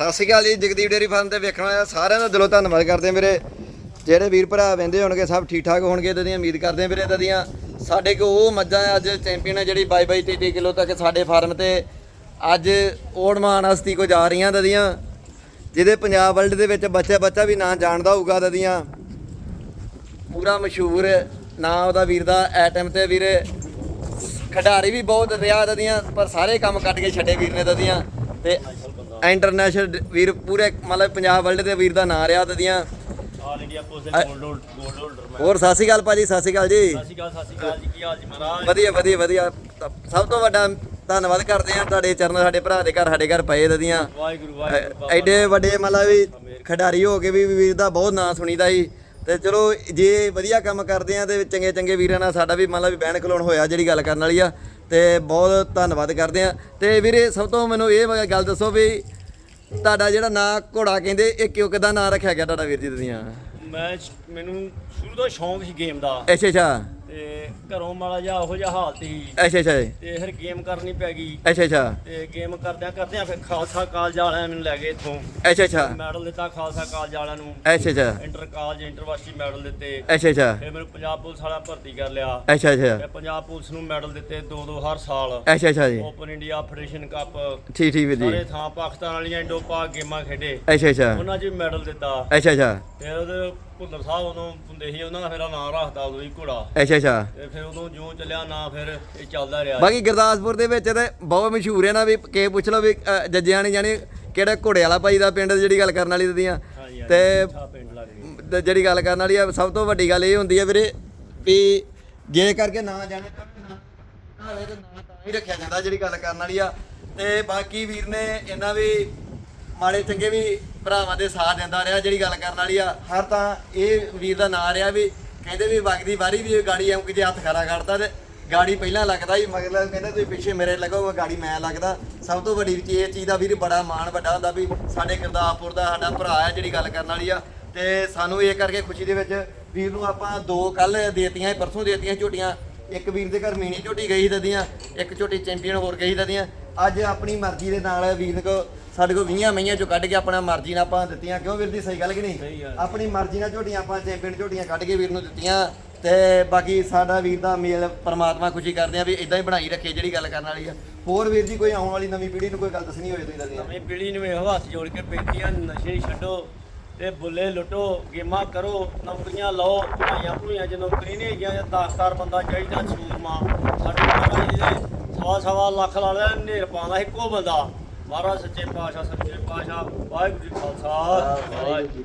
ਸਤਿ ਸ਼੍ਰੀ ਅਕਾਲ ਜੀ, Jagdeep dairy farm ਤੇ ਵੇਖਣ ਵਾਲੇ ਸਾਰਿਆਂ ਦਾ ਦਿਲੋਂ ਧੰਨਵਾਦ ਕਰਦੇ ਹਾਂ ਵੀਰੇ। ਜਿਹੜੇ ਵੀਰ ਭਰਾ ਵੰਦੇ ਹੋਣਗੇ, ਸਭ ਠੀਕ ਠਾਕ ਹੋਣਗੇ ਤਦੀਆਂ ਉਮੀਦ ਕਰਦੇ ਹਾਂ ਵੀਰੇ ਤਦੀਆਂ ਸਾਡੇ ਕੋ ਉਹ ਮੱਝਾਂ ਅੱਜ ਚੈਂਪੀਅਨ ਹੈ ਜਿਹੜੀ 22 22 23 ਕਿਲੋ ਤੱਕ ਸਾਡੇ ਫਾਰਮ ਤੇ ਅੱਜ ਓੜਮਾਨ ਹਸਤੀ ਕੋ ਜਾ ਰਹੀਆਂ ਤਦੀਆਂ ਜਿਹਦੇ ਪੰਜਾਬ ਵਰਲਡ ਦੇ ਵਿੱਚ ਬੱਚਾ ਬੱਚਾ ਵੀ ਨਾਂ ਜਾਣਦਾ ਹੋਊਗਾ ਦਦੀਆਂ ਪੂਰਾ ਮਸ਼ਹੂਰ ਨਾਂ ਉਹਦਾ ਵੀਰ ਦਾ ਐਟਮ ਤੇ ਵੀਰੇ, ਖਿਡਾਰੀ ਵੀ ਬਹੁਤ ਰਿਹਾ ਦਦੀਆਂ ਪਰ ਸਾਰੇ ਕੰਮ ਕੱਟ ਕੇ ਛੱਡੇ ਵੀਰ ਨੇ ਦਦੀਆਂ ਤੇ ਇੰਟਰਨੈਸ਼ਨਲ ਵੀਰ ਪੂਰੇ ਮਤਲਬ ਪੰਜਾਬ ਵਰਲਡ ਦੇ ਵੀਰ ਦਾ ਨਾਂ ਰਿਹਾ ਤਦੀਆਂ ਆਲ ਇੰਡੀਆ ਪੁਲਿਸ ਦੇ ਅ- ਗੋਲਡ ਗੋਲਡ ਹੋਲਡਰ ਮੈਂ। ਹੋਰ ਸਤਿ ਸ਼੍ਰੀ ਅਕਾਲ ਭਾਜੀ ਸਤਿ ਸ਼੍ਰੀ ਅਕਾਲ ਜੀ। ਸਤਿ ਸ਼੍ਰੀ ਅਕਾਲ ਸਤਿ ਸ਼੍ਰੀ ਅਕਾਲ ਜੀ ਕੀ ਹਾਲ ਜੀ ਮਹਾਰਾਜ? ਵਧੀਆ ਵਧੀਆ ਵਧੀਆ। ਸਭ ਤੋਂ ਵੱਡਾ ਧੰਨਵਾਦ ਕਰਦੇ ਆ ਤੁਹਾਡੇ ਚਰਨ ਸਾਡੇ ਭਰਾ ਦੇ ਘਰ ਸਾਡੇ ਘਰ ਪਏ ਤਦੀਆਂ ਵਾਹਿਗੁਰੂ ਐਡੇ ਵੱਡੇ ਮਤਲਬ ਵੀ ਖਿਡਾਰੀ ਹੋ ਕੇ ਵੀ ਵੀਰ ਦਾ ਬਹੁਤ ਨਾਂ ਸੁਣੀਦਾ ਸੀ। ਤੇ ਚਲੋ ਜੇ ਵਧੀਆ ਕੰਮ ਕਰਦੇ ਆ ਤੇ ਚੰਗੇ ਚੰਗੇ ਵੀਰਾਂ ਨਾਲ ਸਾਡਾ ਵੀ ਮਤਲਬ ਵੀ ਬਹਿਣ ਖਲੋਣ ਹੋਇਆ ਜਿਹੜੀ ਗੱਲ ਕਰਨ ਵਾਲੀ ਆ। ਤੇ ਬਹੁਤ ਧੰਨਵਾਦ ਕਰਦੇ ਆ ਤੇ ਵੀਰੇ, ਸਭ ਤੋਂ ਮੈਨੂੰ ਇਹ ਵਾ- ਗੱਲ ਦੱਸੋ ਵੀ ਤੁਹਾਡਾ ਜਿਹੜਾ ਨਾਂ ਘੋੜਾ ਕਹਿੰਦੇ, ਇਹ ਕਿਉਂ ਕਿਦਾਂ ਨਾਂ ਰੱਖਿਆ ਗਿਆ ਤੁਹਾਡਾ ਵੀਰ ਜੀ ਦੀਆਂ ਮੈਂ ਸ਼- ਮੈਨੂੰ ਸ਼ੁਰੂ ਤੋਂ ਸ਼ੌਂਕ ਸੀ ਗੇਮ ਦਾ। ਅੱਛਾ ਅੱਛਾ। ਤੇ ਘਰੋਂ ਮਾੜਾ ਜਿਹਾ ਉਹੋ ਜਿਹਾ ਹਾਲਤ ਸੀ। ਅੱਛਾ ਅੱਛਾ। ਤੇ ਫਿਰ ਗੇਮ ਕਰਨੀ ਪੈ ਗਈ। ਅੱਛਾ ਅੱਛਾ। ਤੇ ਗੇਮ ਕਰਦਿਆਂ ਕਰਦਿਆਂ ਫਿਰ ਖਾਲਸਾ ਕਾਲਜ ਵਾਲਿਆਂ ਨੇ ਮੈਨੂੰ ਲੈ ਗਏ ਇੱਥੋਂ। ਅੱਛਾ ਅੱਛਾ। ਮੈਡਲ ਦਿੱਤਾ ਖਾਲਸਾ ਕਾਲਜ ਵਾਲਿਆਂ ਨੂੰ। ਅੱਛਾ ਅੱਛਾ। ਇੰਟਰ ਕਾਲਜ ਇੰਟਰਵਰਸਿਟੀ ਮੈਡਲ ਦਿੱਤੇ। ਅੱਛਾ ਅੱਛਾ। ਫਿਰ ਮੈਨੂੰ ਪੰਜਾਬ ਪੁਲਿਸ ਵਾਲਾ ਭਰਤੀ ਕਰ ਲਿਆ। ਅੱਛਾ ਅੱਛਾ। ਫਿਰ ਪੰਜਾਬ ਪੁਲਿਸ ਨੂੰ ਮੈਡਲ ਦਿੱਤੇ ਦੋ ਦੋ ਹਰ ਸਾਲ। ਅੱਛਾ ਅੱਛਾ ਜੀ। ਓਪਨ ਇੰਡੀਆ ਫੈਡਰੇਸ਼ਨ ਕੱਪ ਠੀਕ ਠੀਕ ਵੀਰ ਜੀ ਸਾਰੇ ਥਾਂ ਪਾਕਿਸਤਾਨ ਵਾਲੀਆਂ ਇੰਡੋ ਪਾਕ ਗੇਮਾਂ ਖੇਡੇ। ਅੱਛਾ ਅੱਛਾ। ਉਹਨਾਂ 'ਚ ਵੀ ਮੈਡਲ ਦਿੱਤਾ। ਅੱਛਾ ਅੱਛਾ। ਫਿਰ ਉਹਦੇ ਭੁੱਲਰ ਸਾਹਿਬ ਉਦੋਂ ਹੁੰਦੇ ਸੀ ਉਹਨਾਂ ਦਾ ਫਿਰ ਨਾਂ ਰੱਖਦਾ ਉਦੋਂ ਹੀ ਘੋੜਾ। ਅੱਛਾ ਅੱਛਾ। ਤੇ ਫਿਰ ਉਦੋਂ ਜਿਉਂ ਚੱਲਿਆ ਨਾਂ ਫਿਰ ਇਹ ਚੱਲਦਾ ਰਿਹਾ। ਬਾਕੀ ਗੁਰਦਾਸਪੁਰ ਦੇ ਵਿੱਚ ਤੇ ਬਹੁਤ ਮਸ਼ਹੂਰ ਹੈ ਨਾ ਵੀ ਕੇ ਪੁੱਛ ਲਓ ਵੀ ਅ, ਜੱਜਿਆਂ ਨੇ ਜਾਣੀ ਕਿਹੜਾ ਘੋੜੇ ਵਾਲਾ ਭਾਈ ਦਾ ਪਿੰਡ ਜਿਹੜੀ ਗੱਲ ਕਰਨ ਵਾਲੀ ਦੀਆਂ ਹਾਂਜੀ, ਹਾਂਜੀ, ਤੇ ਅੱਛਾ ਪਿੰਡ ਲੱਗ ਗਈ ਤੇ ਜਿਹੜੀ ਗੱਲ ਕਰਨ ਵਾਲੀ ਆ ਸਭ ਤੋਂ ਵੱਡੀ ਗੱਲ ਇਹ ਹੁੰਦੀ ਹੈ ਵੀਰੇ ਵੀ ਜੇ ਕਰਕੇ ਨਾ ਜਾਣੇ ਤਾਂ ਵੀ ਨਾ ਹਾਲੇ ਤੇ ਨਾਂ ਤਾਂ ਹੀ ਰੱਖਿਆ ਜਾਂਦਾ ਜਿਹੜੀ ਗੱਲ ਕਰਨ ਵਾਲੀ ਆ। ਤੇ ਬਾਕੀ ਵੀਰ ਨੇ ਇਹਨਾਂ ਵੀ ਮਾੜੇ ਚੰਗੇ ਵੀ ਭਰਾਵਾਂ ਦੇ ਸਾਥ ਦਿੰਦਾ ਰਿਹਾ, ਜਿਹੜੀ ਗੱਲ ਕਰਨ ਵਾਲੀ ਆ, ਹਰ ਤਾਂ ਇਹ ਵੀਰ ਦਾ ਨਾਂ ਰਿਹਾ ਵੀ ਕਹਿੰਦੇ ਵੀ ਵਗਦੀ ਵਾਰੀ ਵੀ ਗਾੜੀ ਐਂ ਕਿ ਜੇ ਹੱਥ ਖੜਾ ਕਰਦਾ ਤੇ ਗਾੜੀ ਪਹਿਲਾਂ ਲੱਗਦਾ ਹੀ ਮਗਰ ਕਹਿੰਦਾ ਤੁਸੀਂ ਪਿੱਛੇ ਮੇਰੇ ਲੱਗੋ ਗਾੜੀ ਮੈਂ ਲੱਗਦਾ। ਸਭ ਤੋਂ ਵੱਡੀ ਚੀਜ਼, ਇਹ ਚੀਜ਼ ਦਾ ਵੀਰ ਬੜਾ ਮਾਣ ਵੱਡਾ ਹੁੰਦਾ ਵੀ ਸਾਡੇ ਗੁਰਦਾਸਪੁਰ ਦਾ ਸਾਡਾ ਭਰਾ ਹੈ ਜਿਹੜੀ ਗੱਲ ਕਰਨ ਵਾਲੀ ਆ। ਤੇ ਸਾਨੂੰ ਇਹ ਕਰਕੇ ਖੁਸ਼ੀ ਦੇ ਵਿੱਚ ਵੀਰ ਨੂੰ ਆਪਾਂ ਦੋ ਕੱਲ ਦੇਤੀਆਂ ਪਰਸੋਂ ਦੇਤੀਆਂ ਝੋਟੀਆਂ। ਇੱਕ ਵੀਰ ਦੇ ਘਰ ਮੀਣੀ ਝੋਟੀ ਗਈ ਦਦੀਆਂ ਇੱਕ ਝੋਟੀ ਚੈਂਪੀਅਨ ਹੋਰ ਗਈ ਦਦੀਆਂ ਅੱਜ ਆਪਣੀ ਮਰਜ਼ੀ ਦੇ ਨਾਲ ਵੀਰ ਕੋ ਸਾਡੇ ਕੋ 20 ਮਈਆਂ ਚੋਂ ਕੱਢ ਕੇ ਆਪਣਾ ਮਰਜ਼ੀ ਨਾਲ ਆਪਾਂ ਦਿੱਤੀਆਂ। ਕਿਉਂ ਵੀਰ ਦੀ ਸਹੀ ਗੱਲ ਕਿ ਨਹੀਂ। ਆਪਣੀ ਮਰਜ਼ੀ ਨਾਲ ਝੋਟੀਆਂ ਆਪਾਂ ਚੈਂਪੀਅਨ ਝੋਟੀਆਂ ਕੱਢ ਕੇ ਵੀਰ ਨੂੰ ਦਿੱਤੀਆਂ ਤੇ ਬਾਕੀ ਸਾਡਾ ਵੀਰ ਦਾ ਮੇਲ ਪਰਮਾਤਮਾ ਖੁਸ਼ੀ ਕਰਦੇ ਆ ਵੀ ਇਦਾਂ ਹੀ ਬਣਾਈ ਰੱਖੇ ਜਿਹੜੀ ਗੱਲ ਕਰਨ ਵਾਲੀ ਆ। ਹੋਰ ਵੀਰ ਜੀ ਕੋਈ ਆਉਣ ਵਾਲੀ ਨਵੀਂ ਪੀੜ੍ਹੀ ਨੂੰ ਕੋਈ ਗੱਲ ਦੱਸਣੀ ਹੋਵੇ ਤੁਸੀਂ ਦੱਸਿਆ ਨਵੀਂ ਪੀੜ੍ਹੀ ਨੂੰ ਇਹੋ ਹੱਥ ਜੋੜ ਕੇ ਬੇਨਤੀ ਆ ਨਸ਼ੇ ਛੱਡੋ ਤੇ ਬੁੱਲੇ ਲੁੱਟੋ ਗੇਮਾਂ ਕਰੋ ਨੌਕਰੀਆਂ ਲਓ ਪੜਾਈਆਂ ਪੜੂਈਆਂ ਜੇ ਨੌਕਰੀ ਨਹੀਂ ਹੈਗੀਆਂ ਜਾਂ ਦਾਸਤਾਰ ਬੰਦਾ ਚਾਹੀਦਾ ਸੂਰਮਾ ਸਾਡੇ ਜੀ ਦੇ ਸਵਾ ਸਵਾ ਲੱਖ ਲਾ ਲਿਆ ਨੇਰ ਪਾਉਂਦਾ ਇੱਕੋ ਬੰਦਾ। ਮਹਾਰਾਜ ਸੱਚੇ ਪਾਤਸ਼ਾਹ ਸੱਚੇ ਪਾਤਸ਼ਾਹ, ਵਾਹਿਗੁਰੂ ਜੀ ਖਾਲਸਾ। ਵਾਹਿਗੁਰੂ ਜੀ